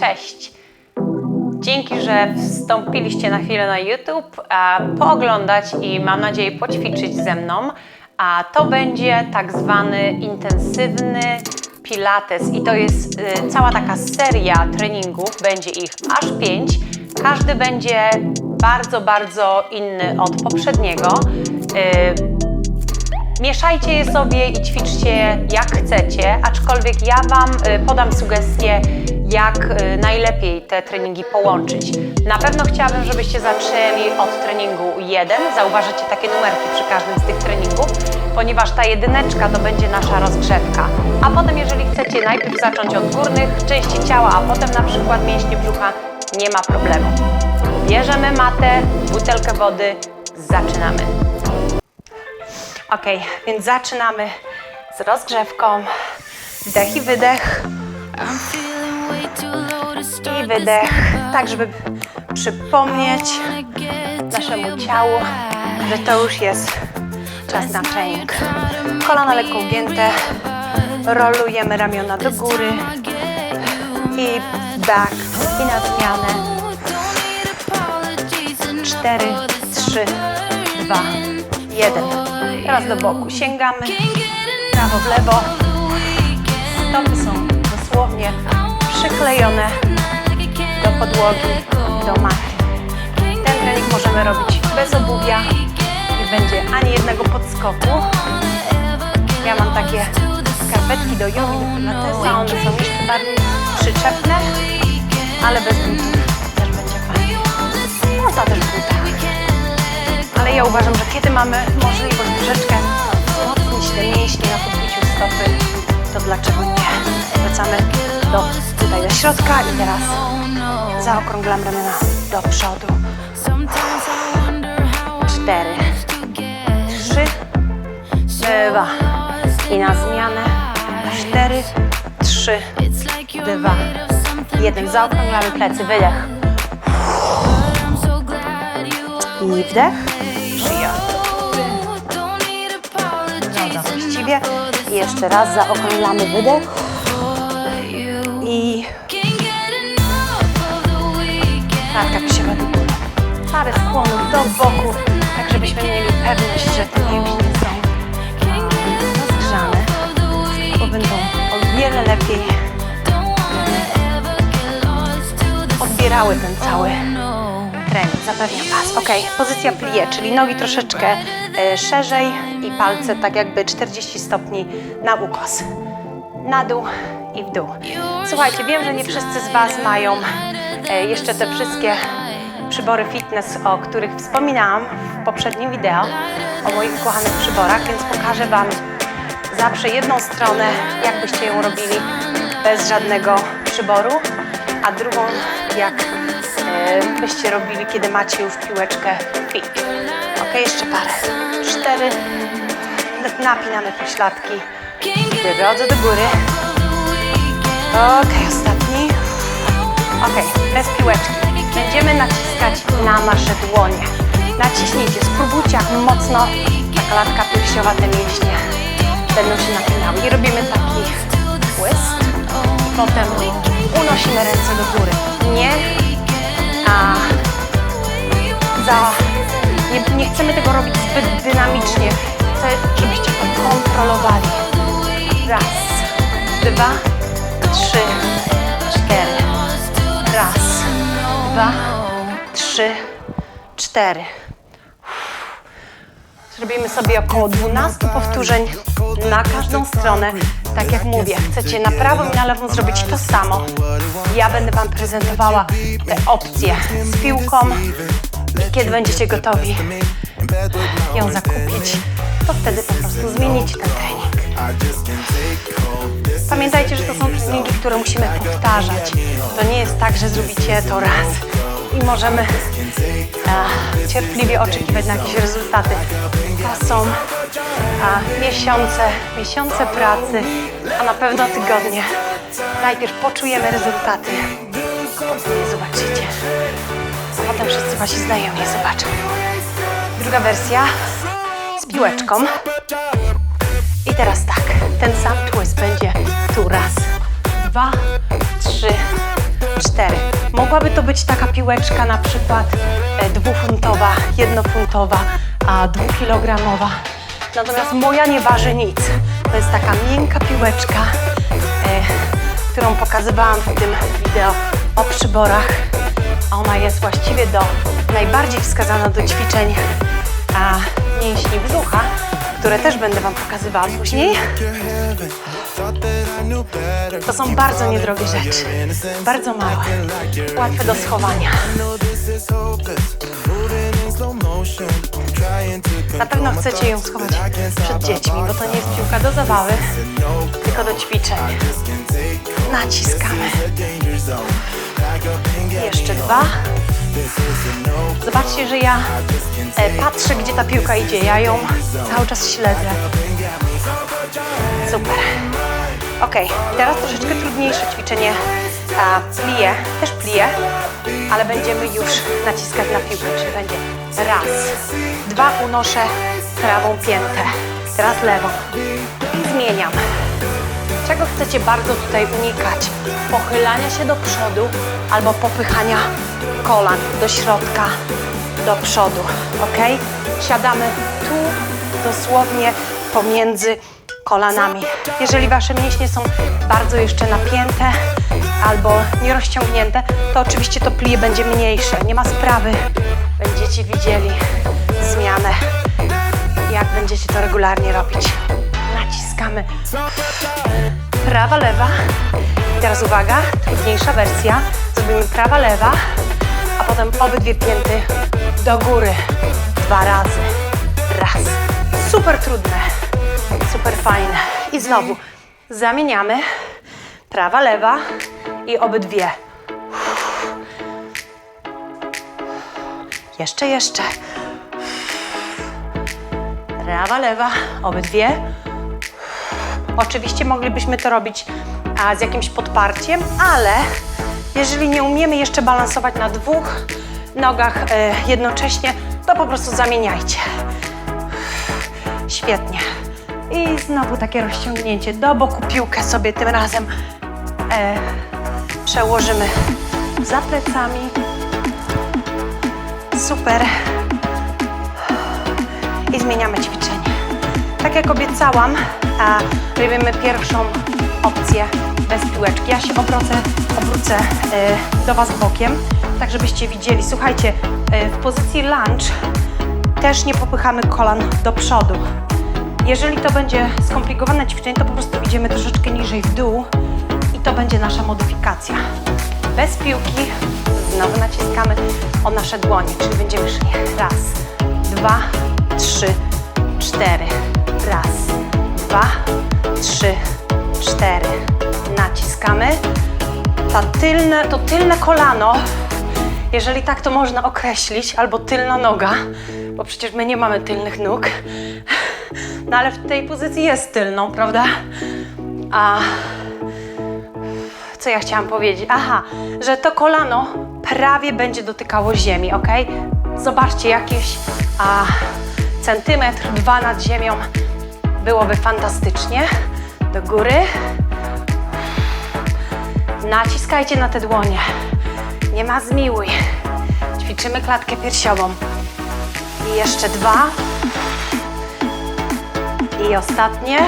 Cześć! Dzięki, że wstąpiliście na chwilę na YouTube, a pooglądać i mam nadzieję poćwiczyć ze mną. A to będzie tak zwany intensywny Pilates i to jest y, cała taka seria treningów, będzie ich aż pięć. Każdy będzie bardzo, bardzo inny od poprzedniego. Y, Mieszajcie je sobie i ćwiczcie jak chcecie, aczkolwiek ja Wam y, podam sugestie, jak y, najlepiej te treningi połączyć. Na pewno chciałabym, żebyście zaczęli od treningu 1. Zauważycie takie numerki przy każdym z tych treningów, ponieważ ta jedyneczka to będzie nasza rozgrzewka. A potem, jeżeli chcecie najpierw zacząć od górnych części ciała, a potem na przykład mięśnie brzucha, nie ma problemu. Bierzemy matę, butelkę wody, zaczynamy. Ok, więc zaczynamy z rozgrzewką. Wdech i wydech. I wydech, tak żeby przypomnieć naszemu ciału, że to już jest czas na trening. Kolana lekko ugięte, rolujemy ramiona do góry i back i na zmianę. Cztery, trzy, dwa, jeden. Teraz do boku sięgamy, prawo w lewo. Stopy są dosłownie przyklejone do podłogi, do maty. Ten trening możemy robić bez obuwia. Nie będzie ani jednego podskoku. Ja mam takie skarpetki do jogi, do pilatesa. One są jeszcze bardziej przyczepne, ale bez butów też będzie fajnie. Można też w butach. Ale ja uważam, że kiedy mamy możliwość troszeczkę wzmocnić te mięśnie na podbiciu stopy, to dlaczego nie? Wracamy do, tutaj do środka i teraz zaokrąglam ramiona do przodu. Cztery, trzy, dwa i na zmianę. Cztery, trzy, dwa, jeden. Zaokrąglamy plecy, wydech. I wdech. I jeszcze raz zaokrąglamy wydech. I klatka piersiowa do góry. Parę skłonów do boku, tak żebyśmy mieli pewność, że te mięśnie są rozgrzane, bo będą o wiele lepiej odbierały ten cały zapewniam Was. Ok, pozycja plie, czyli nogi troszeczkę e, szerzej i palce tak jakby 40 stopni na ukos. Na dół i w dół. Słuchajcie, wiem, że nie wszyscy z Was mają e, jeszcze te wszystkie przybory fitness, o których wspominałam w poprzednim wideo, o moich ukochanych przyborach, więc pokażę Wam zawsze jedną stronę, jak byście ją robili bez żadnego przyboru, a drugą, jak byście robili, kiedy macie już piłeczkę fit. Ok, jeszcze parę. Cztery. Napinamy pośladki. Drodze do góry. Ok, ostatni. Ok, bez piłeczki. Będziemy naciskać na nasze dłonie. Naciśnijcie, spróbujcie jak mocno ta klatka piersiowa, te mięśnie będą się napinały. I robimy taki twist. Potem unosimy ręce do góry. Nie, a za, nie, nie chcemy tego robić zbyt dynamicznie. Chcę, żebyście to kontrolowali. Raz, dwa, trzy, cztery. Raz, dwa, trzy, cztery. Zrobimy sobie około 12 powtórzeń na każdą stronę. Tak jak mówię, chcecie na prawą i na lewą zrobić to samo. Ja będę Wam prezentowała te opcje z piłką i kiedy będziecie gotowi ją zakupić, to wtedy po prostu zmienicie ten trening. Pamiętajcie, że to są treningi, które musimy powtarzać. To nie jest tak, że zrobicie to raz i możemy a, cierpliwie oczekiwać na jakieś rezultaty. To są a, miesiące, miesiące pracy, a na pewno tygodnie. Najpierw poczujemy rezultaty, a potem je zobaczycie. A potem wszyscy wasi znajomi je zobaczą. Druga wersja z piłeczką. I teraz tak, ten sam twist będzie tu raz, dwa, trzy, cztery. Mogłaby to być taka piłeczka na przykład e, dwufuntowa, jednofuntowa, a dwukilogramowa. Natomiast moja nie waży nic. To jest taka miękka piłeczka, e, którą pokazywałam w tym wideo o przyborach. Ona jest właściwie do najbardziej wskazana do ćwiczeń a mięśni brzucha, które też będę Wam pokazywała później. To są bardzo niedrogie rzeczy, bardzo małe, łatwe do schowania. Na pewno chcecie ją schować przed dziećmi, bo to nie jest piłka do zabawy, tylko do ćwiczeń. Naciskamy. Jeszcze dwa. Zobaczcie, że ja e, patrzę, gdzie ta piłka idzie. Ja ją cały czas śledzę. Super. Ok, teraz troszeczkę trudniejsze ćwiczenie plie, też plie, ale będziemy już naciskać na piłkę, czyli będzie raz, dwa, unoszę prawą piętę, teraz lewą i zmieniam. Czego chcecie bardzo tutaj unikać? Pochylania się do przodu albo popychania kolan do środka, do przodu, ok? Siadamy tu dosłownie pomiędzy kolanami. Jeżeli Wasze mięśnie są bardzo jeszcze napięte albo nierozciągnięte, to oczywiście to plie będzie mniejsze. Nie ma sprawy. Będziecie widzieli zmianę, jak będziecie to regularnie robić. Naciskamy prawa, lewa. I teraz uwaga, trudniejsza wersja. Zrobimy prawa, lewa, a potem obydwie pięty do góry. Dwa razy. Raz. Super trudne. Super fajne. I znowu zamieniamy prawa, lewa i obydwie. Jeszcze, jeszcze. Prawa, lewa, obydwie. Oczywiście moglibyśmy to robić a, z jakimś podparciem, ale jeżeli nie umiemy jeszcze balansować na dwóch nogach e, jednocześnie, to po prostu zamieniajcie. Świetnie. I znowu takie rozciągnięcie do boku. Piłkę sobie tym razem e, przełożymy za plecami. Super. I zmieniamy ćwiczenie. Tak jak obiecałam, a robimy pierwszą opcję bez piłeczki. Ja się obrócę, obrócę e, do Was bokiem, tak żebyście widzieli. Słuchajcie, e, w pozycji lunge też nie popychamy kolan do przodu. Jeżeli to będzie skomplikowane ćwiczenie, to po prostu idziemy troszeczkę niżej w dół to będzie nasza modyfikacja. Bez piłki znowu naciskamy o nasze dłonie, czyli będziemy szli raz, dwa, trzy, cztery. Raz, dwa, trzy, cztery. Naciskamy. Ta tylne, to tylne kolano, jeżeli tak to można określić, albo tylna noga, bo przecież my nie mamy tylnych nóg, no ale w tej pozycji jest tylną, prawda? A co ja chciałam powiedzieć? Aha, że to kolano prawie będzie dotykało ziemi, ok? Zobaczcie, jakieś a, centymetr, dwa nad ziemią byłoby fantastycznie. Do góry. Naciskajcie na te dłonie. Nie ma zmiłuj. Ćwiczymy klatkę piersiową. I jeszcze dwa. I ostatnie.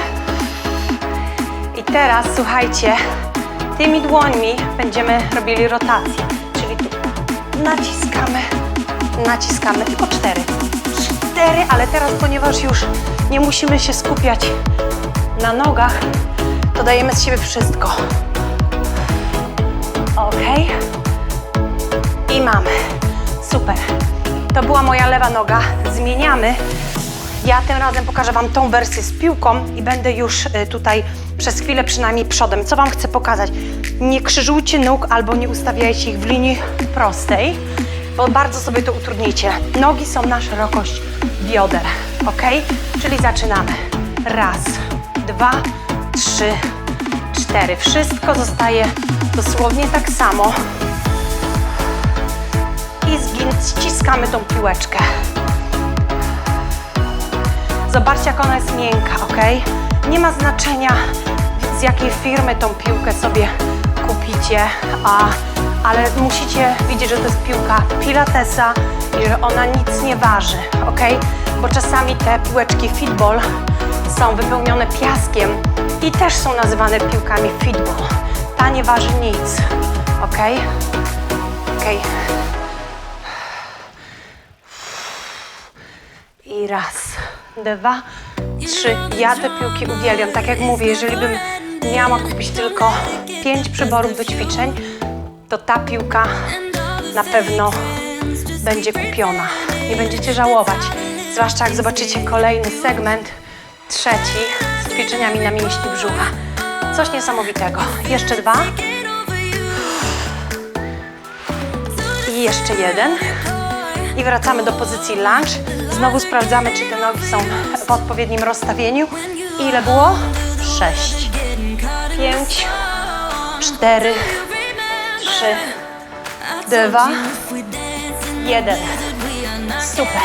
I teraz słuchajcie, tymi dłońmi będziemy robili rotację. Czyli tu naciskamy, naciskamy tylko cztery. Cztery, ale teraz, ponieważ już nie musimy się skupiać na nogach, to dajemy z siebie wszystko. Ok. I mamy. Super. To była moja lewa noga. Zmieniamy. Ja tym razem pokażę Wam tą wersję z piłką i będę już y, tutaj przez chwilę przynajmniej przodem. Co Wam chcę pokazać? Nie krzyżujcie nóg albo nie ustawiajcie ich w linii prostej, bo bardzo sobie to utrudnicie. Nogi są na szerokość bioder, ok? Czyli zaczynamy. Raz, dwa, trzy, cztery. Wszystko zostaje dosłownie tak samo. I zgin, ściskamy tą piłeczkę. Zobaczcie, jak ona jest miękka, ok? Nie ma znaczenia, z jakiej firmy tą piłkę sobie kupicie, a ale musicie widzieć, że to jest piłka pilatesa i że ona nic nie waży, ok? Bo czasami te piłeczki fitball są wypełnione piaskiem i też są nazywane piłkami fitball. Ta nie waży nic, ok? Ok. I raz, dwa, trzy. Ja te piłki uwielbiam. Tak jak mówię, jeżeli bym miała kupić tylko pięć przyborów do ćwiczeń, to ta piłka na pewno będzie kupiona. Nie będziecie żałować. Zwłaszcza jak zobaczycie kolejny segment, trzeci, z ćwiczeniami na mięśni brzucha. Coś niesamowitego. Jeszcze dwa. I jeszcze jeden. I wracamy do pozycji lunge. Znowu sprawdzamy, czy te nogi są w odpowiednim rozstawieniu. Ile było? Sześć, pięć, cztery, trzy, dwa, jeden. Super.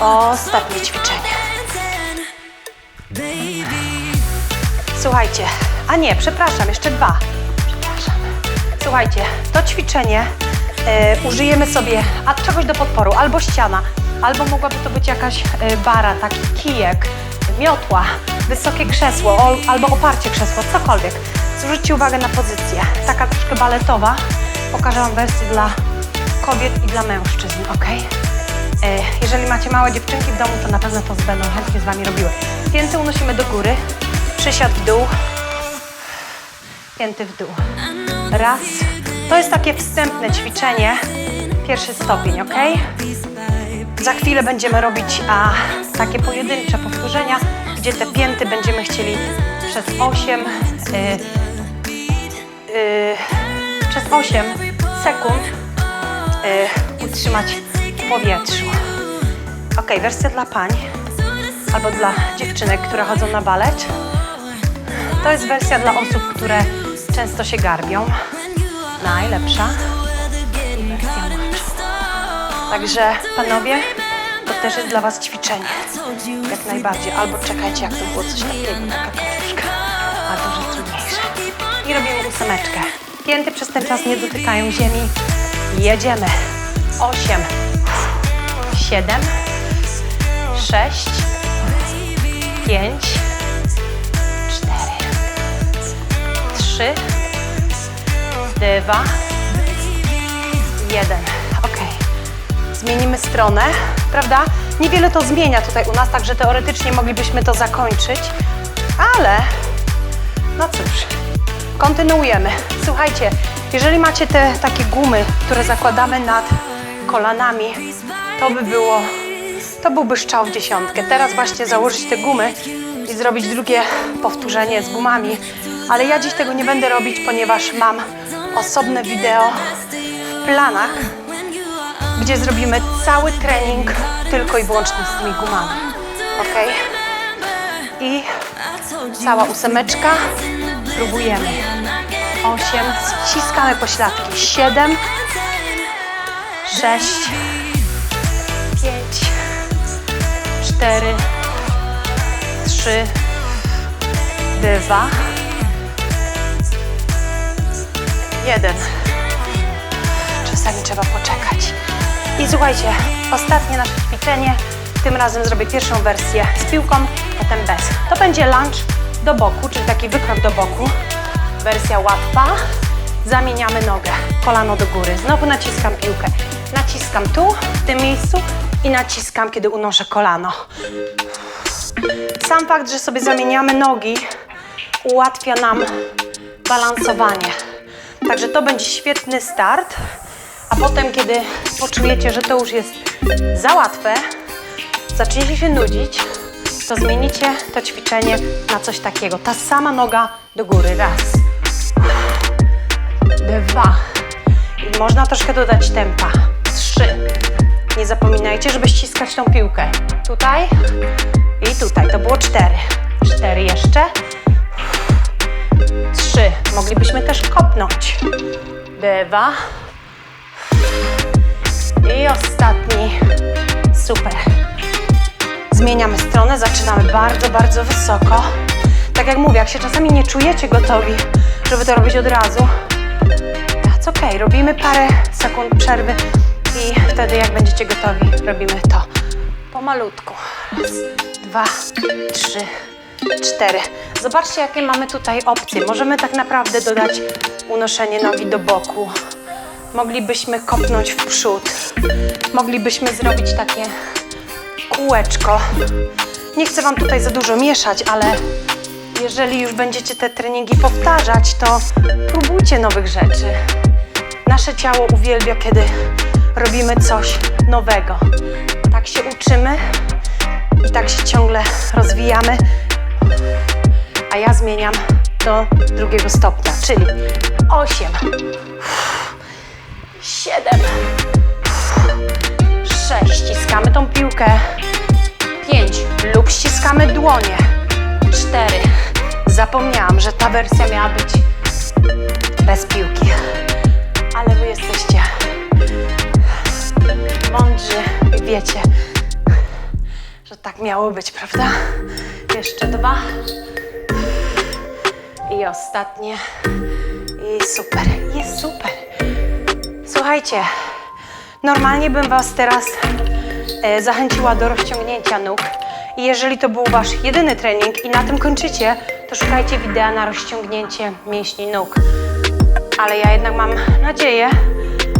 Ostatnie ćwiczenie. Słuchajcie, a nie, przepraszam, jeszcze dwa. Słuchajcie, to ćwiczenie e, użyjemy sobie a czegoś do podporu, albo ściana, albo mogłaby to być jakaś e, bara, taki kijek, miotła, wysokie krzesło, albo oparcie krzesło, cokolwiek. Zwróćcie uwagę na pozycję, taka troszkę baletowa. Pokażę Wam wersję dla kobiet i dla mężczyzn, ok? E, Jeżeli macie małe dziewczynki w domu, to na pewno to będą chętnie z Wami robiły. Pięty unosimy do góry, przysiad w dół, pięty w dół. Raz. To jest takie wstępne ćwiczenie, pierwszy stopień, ok? Za chwilę będziemy robić a, takie pojedyncze powtórzenia, gdzie te pięty będziemy chcieli przez 8 y, y, przez 8 sekund y, utrzymać w powietrzu. Ok, wersja dla pań albo dla dziewczynek, które chodzą na balet. To jest wersja dla osób, które często się garbią. Najlepsza. Także panowie, to też jest dla Was ćwiczenie. Jak najbardziej. Albo czekajcie, jak to było coś takiego, taka kaczuszka. A dużo trudniejsze. I robimy ósemeczkę. Pięty przez ten czas nie dotykają ziemi. Jedziemy. Osiem. Siedem. Sześć. Pięć. Cztery. Trzy. Dwa. Jeden. Ok. Zmienimy stronę, prawda? Niewiele to zmienia tutaj u nas, także teoretycznie moglibyśmy to zakończyć, ale no cóż, kontynuujemy. Słuchajcie, jeżeli macie te takie gumy, które zakładamy nad kolanami, to by było, to byłby szczał w dziesiątkę. Teraz właśnie założyć te gumy i zrobić drugie powtórzenie z gumami, ale ja dziś tego nie będę robić, ponieważ mam osobne wideo w planach, gdzie zrobimy cały trening tylko i wyłącznie z tymi gumami. Ok? I cała ósemeczka. Próbujemy. Osiem. Ściskamy pośladki. Siedem. Sześć. Pięć. Cztery. Trzy. Dwa. Jeden. Czasami trzeba poczekać. I słuchajcie, ostatnie nasze ćwiczenie. Tym razem zrobię pierwszą wersję z piłką, potem bez. To będzie lunge do boku, czyli taki wykrok do boku. Wersja łatwa. Zamieniamy nogę, kolano do góry. Znowu naciskam piłkę. Naciskam tu, w tym miejscu i naciskam, kiedy unoszę kolano. Sam fakt, że sobie zamieniamy nogi, ułatwia nam balansowanie. Także to będzie świetny start. Potem, kiedy poczujecie, że to już jest za łatwe, zaczniecie się nudzić, to zmienicie to ćwiczenie na coś takiego. Ta sama noga do góry. Raz, dwa. I można troszkę dodać tempa. Trzy. Nie zapominajcie, żeby ściskać tą piłkę. Tutaj i tutaj. To było cztery. Cztery jeszcze. Trzy. Moglibyśmy też kopnąć. Dwa. I ostatni. Super. Zmieniamy stronę, zaczynamy bardzo, bardzo wysoko. Tak jak mówię, jak się czasami nie czujecie gotowi, żeby to robić od razu, that's ok. Robimy parę sekund przerwy i wtedy jak będziecie gotowi, robimy to pomalutku. Raz, dwa, trzy, cztery. Zobaczcie, jakie mamy tutaj opcje. Możemy tak naprawdę dodać unoszenie nogi do boku. Moglibyśmy kopnąć w przód. Moglibyśmy zrobić takie kółeczko. Nie chcę Wam tutaj za dużo mieszać, ale jeżeli już będziecie te treningi powtarzać, to próbujcie nowych rzeczy. Nasze ciało uwielbia, kiedy robimy coś nowego. Tak się uczymy i tak się ciągle rozwijamy. A ja zmieniam do drugiego stopnia, czyli 8, dłonie. 4. Zapomniałam, że ta wersja miała być bez piłki. Ale wy jesteście mądrzy i wiecie, że tak miało być, prawda? Jeszcze dwa. I ostatnie. I super. Jest super. Słuchajcie, normalnie bym Was teraz e, zachęciła do rozciągnięcia nóg. I jeżeli to był Wasz jedyny trening i na tym kończycie, to szukajcie wideo na rozciągnięcie mięśni nóg. Ale ja jednak mam nadzieję,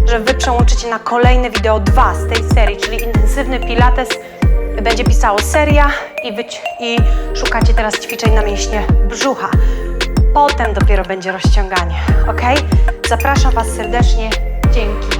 że Wy przełączycie na kolejne wideo 2 z tej serii, czyli intensywny pilates. Będzie pisało seria i, wyć- i szukacie teraz ćwiczeń na mięśnie brzucha. Potem dopiero będzie rozciąganie, ok? Zapraszam Was serdecznie. Dzięki.